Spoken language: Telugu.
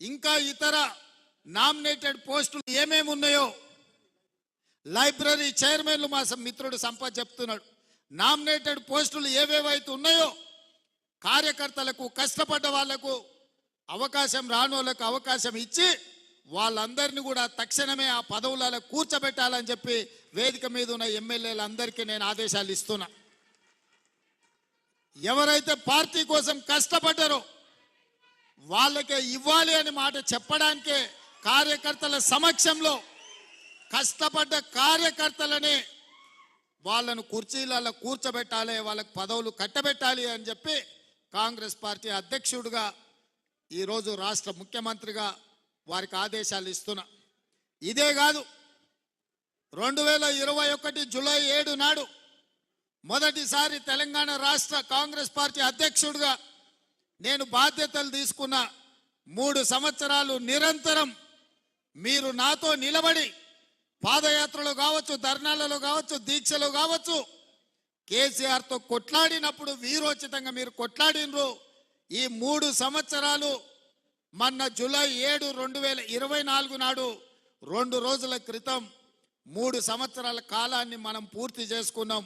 ఇంకా ఇతర నామినేటెడ్ పోస్టులు ఏమేమి ఉన్నాయో లైబ్రరీ చైర్మన్లు మా మిత్రుడు సంపత్ చెప్తున్నాడు. నామినేటెడ్ పోస్టులు ఏవేవైతే ఉన్నాయో కార్యకర్తలకు కష్టపడ్డ వాళ్ళకు అవకాశం రానోళ్ళకు అవకాశం ఇచ్చి వాళ్ళందరినీ కూడా తక్షణమే ఆ పదవులలో కూర్చోబెట్టాలని చెప్పి వేదిక మీద ఉన్న ఎమ్మెల్యేలందరికీ నేను ఆదేశాలు ఇస్తున్నా. ఎవరైతే పార్టీ కోసం కష్టపడ్డారో వాళ్ళకే ఇవ్వాలి అని మాట చెప్పడానికే కార్యకర్తల సమక్షంలో కష్టపడ్డ కార్యకర్తలని వాళ్ళను కుర్చీలలో కూర్చోబెట్టాలి వాళ్ళకి పదవులు కట్టబెట్టాలి అని చెప్పి కాంగ్రెస్ పార్టీ అధ్యక్షుడిగా ఈరోజు రాష్ట్ర ముఖ్యమంత్రిగా వారికి ఆదేశాలు ఇస్తున్నా. ఇదే కాదు రెండు వేల ఇరవై ఒకటి జూలై ఏడు నాడు మొదటిసారి తెలంగాణ రాష్ట్ర కాంగ్రెస్ పార్టీ అధ్యక్షుడిగా నేను బాధ్యతలు తీసుకున్న మూడు సంవత్సరాలు నిరంతరం మీరు నాతో నిలబడి పాదయాత్రలో కావచ్చు ధర్నాలలో కావచ్చు దీక్షలో కావచ్చు కేసీఆర్తో కొట్లాడినప్పుడు వీరోచితంగా మీరు కొట్లాడినరు. ఈ మూడు సంవత్సరాలు మొన్న జూలై ఏడు రెండు వేల ఇరవై నాలుగు నాడు రెండు రోజుల క్రితం మూడు సంవత్సరాల కాలాన్ని మనం పూర్తి చేసుకున్నాం.